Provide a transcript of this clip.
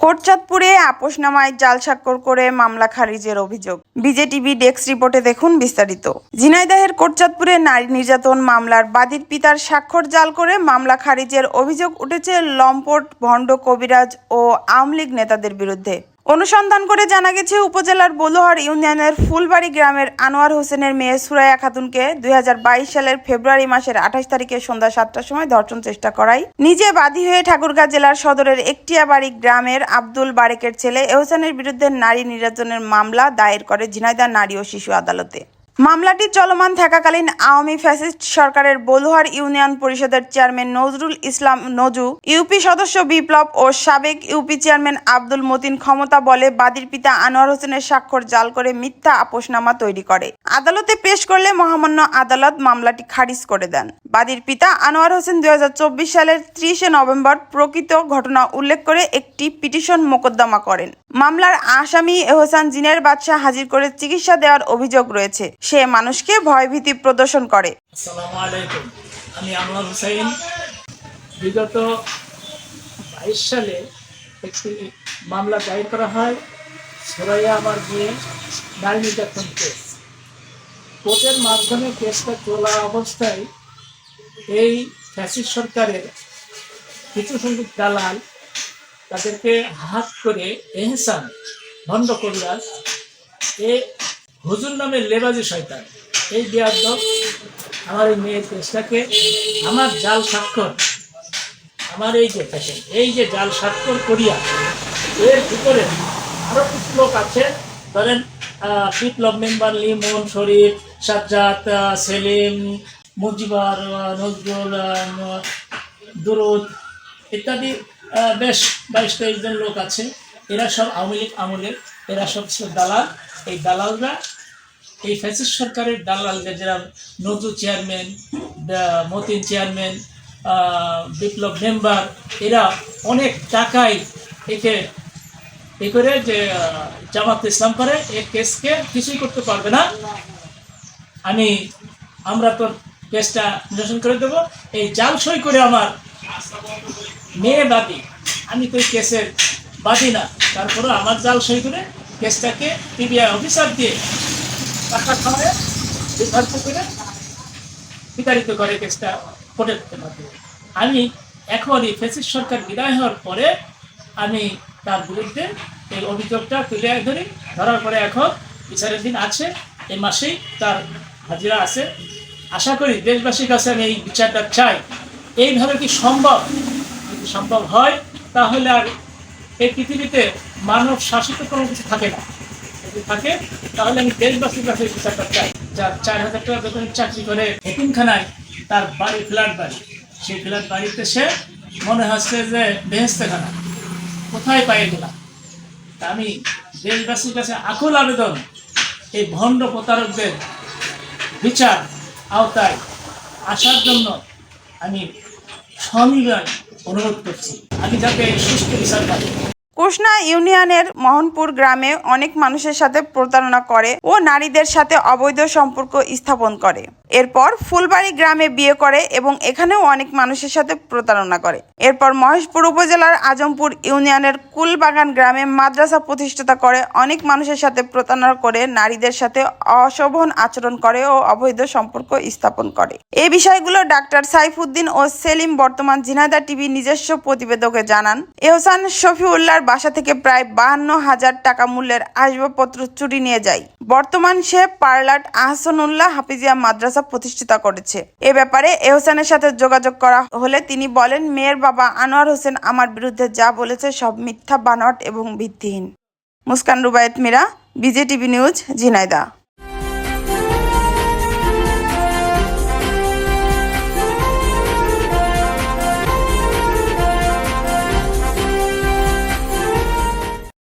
কোটচাঁদপুরে আপোষনামায় জাল স্বাক্ষর করে মামলা খারিজের অভিযোগ। বিজেটিভি ডেস্ক রিপোর্টে দেখুন বিস্তারিত। ঝিনাইদহের কোটচাঁদপুরে নারী নির্যাতন মামলার বাদীর পিতার স্বাক্ষর জাল করে মামলা খারিজের অভিযোগ উঠেছে লম্পট ভণ্ড কবিরাজ ও আওয়ামী লীগ নেতাদের বিরুদ্ধে। অনুসন্ধান করে জানা গেছে, উপজেলার বলোহার ইউনিয়নের ফুলবাড়ি গ্রামের আনোয়ার হোসেনের মেয়ে সুরাইয়া খাতুনকে দুই হাজার বাইশ সালের ফেব্রুয়ারি মাসের আঠাশ তারিখে সন্ধ্যা সাতটার সময় ধর্ষণ চেষ্টা করায়। নিজে বাদী হয়ে ঠাকুরগাঁ জেলার সদরের একটিয়াবাড়ি গ্রামের আব্দুল বারেকের ছেলে এহসানের বিরুদ্ধে নারী নির্যাতনের মামলা দায়ের করে ঝিনাইদহ নারী ও শিশু আদালতে। মামলাটি চলমান থাকাকালীন আওয়ামী ফ্যাসিস্ট সরকারের বলুহার ইউনিয়ন পরিষদের চেয়ারম্যান নজরুল ইসলাম নজু, ইউপি সদস্য বিপ্লব ও সাবেক ইউপি চেয়ারম্যান আব্দুল মতিন ক্ষমতা বলে বাদীর পিতা আনোয়ার হোসেনের স্বাক্ষর জাল করে মিথ্যা আপোষনামা তৈরি করে। আদালতে পেশ করলে মহামান্য আদালত মামলাটি খারিজ করে দেন। বাদীর পিতা আনোয়ার হোসেন দু হাজার চব্বিশ সালের ত্রিশে নভেম্বর প্রকৃত ঘটনা উল্লেখ করে একটি পিটিশন মোকদ্দমা করেন। মামলার আসামি এহসান জিনের বাদশাহ হাজির করে চিকিৎসা দেওয়ার অভিযোগ রয়েছে। সে মানুষকে ভয়ভীতি প্রদর্শন করে। আমি আনোয়ার হুসাইন। বিগত বাইশ সালে একটি মামলা দায়ের করা হয়। সোরাইয়া আমার মেয়ে নারী নির্যাতন কেস। কোর্টের মাধ্যমে কেসটা চলা অবস্থায় এই ফ্যাসিস সরকারের কিছু সংখ্যক দালাল তাদেরকে হাত করে এহসান, ভণ্ড কবিরাজ, এ হুজুর নামের লেবাজি শয়তান, এই বিয়াদ্দ আমার এই মেয়ের কেসটাকে আমার জাল স্বাক্ষর, আমার এই যে পেশেন্ট এই যে জাল স্বাক্ষর করিয়া এর ভিতরে আরও কিছু লোক আছে, ধরেন বিপ্লব মেম্বার লিমন শরীফ, সাজ্জাদ সেলিম, মুজিবার নজরুল দুরুদ ইত্যাদি বেশ, বাইশ তেইশ জন লোক আছে। এরা সব আওয়ামী লীগ আমলের, এরা সব দালাল। এই দালালরা, এই ফ্যাসিস্ট সরকারের দালালদের যারা Nazrul chairman Motin chairman Biplob member, এরা অনেক টাকায় একে এ করে যে জামাত ইসলাম করে এই কেসকে কিছুই করতে পারবে না। আমি, আমরা তো কেসটা নিরসন করে দেবো। এই জাল সই করে আমার মেয়ে বাদী। আমি তো কেসের বাদী না তারপরে আমার জাল সই করে কেসটাকে পিবিআই অফিসার দিয়ে টাকা খাওয়ায় বিভ্রান্ত করে বিতাড়িত করে কেসটা কোর্টের মাধ্যমে আমি এখন এই ফেসিস সরকার বিদায় হওয়ার পরে আমি তার বিরুদ্ধে এই অভিযোগটা তুলে ধরি। ধরার পরে এখন বিচারের দিন আছে এই মাসেই তার হাজিরা আছে। আশা করি দেশবাসীর কাছে আমি এই বিচারটা চাই। এইভাবে কি সম্ভব? যদি সম্ভব হয়, তাহলে আর এই পৃথিবীতে মানব শাসিত কোনো কিছু থাকে না। যদি থাকে, তাহলে আমি দেশবাসীর কাছে বিচারটা চাই। যার চার হাজার টাকা বেতনের চাকরি করে এতিমখানায় তার বাড়ি, ফ্ল্যাট বাড়ি। সেই ফ্ল্যাট বাড়িতে সে মনে হচ্ছে যে বেহেস্তেখানা কোথায় পাই গেলাম তা আমি দেশবাসীর কাছে আকুল আবেদন, এই ভণ্ড প্রতারকদের বিচার আওতায় আসার জন্য আমি সমিলয় অনুরোধ করছি। আমি যাতে সুস্থ বিচার পাই। কুষ্ণা ইউনিয়নের মোহনপুর গ্রামে অনেক মানুষের সাথে প্রতারণা করে ও নারীদের সাথে অবৈধ সম্পর্ক স্থাপন করে। এরপর ফুলবাড়ি গ্রামে বিয়ে করে এবং এখানেও অনেক মানুষের সাথে প্রতারণা করে। এরপর মহেশপুর উপজেলার আজমপুর ইউনিয়নের কুলবাগান গ্রামে মাদ্রাসা প্রতিষ্ঠাতা করে অনেক মানুষের সাথে প্রতারণা করে নারীদের সাথে অশোভন আচরণ করে ও অবৈধ সম্পর্ক স্থাপন করে। এই বিষয়গুলো ডাক্তার সাইফুদ্দিন ও সেলিম বর্তমান জিনাদা টিভি নিজস্ব প্রতিবেদকে জানান। এহসান শফিউল্লাহর বাসা থেকে প্রায় বাহান্ন হাজার টাকা মূল্যের আসবাবপত্র চুরি নিয়ে যায়। বর্তমান সে পার্লাট আহসানুল্লাহ হাফিজিয়া মাদ্রাসা প্রতিষ্ঠিতা করেছে। এ ব্যাপারে এহসানের সাথে যোগাযোগ করা হলে তিনি বলেন, মেয়ের বাবা আনোয়ার হোসেন আমার বিরুদ্ধে যা বলেছে সব মিথ্যা বানট এবং ভিত্তিহীন। Muskan Rubayet Mira, BJTV news Jhenaidah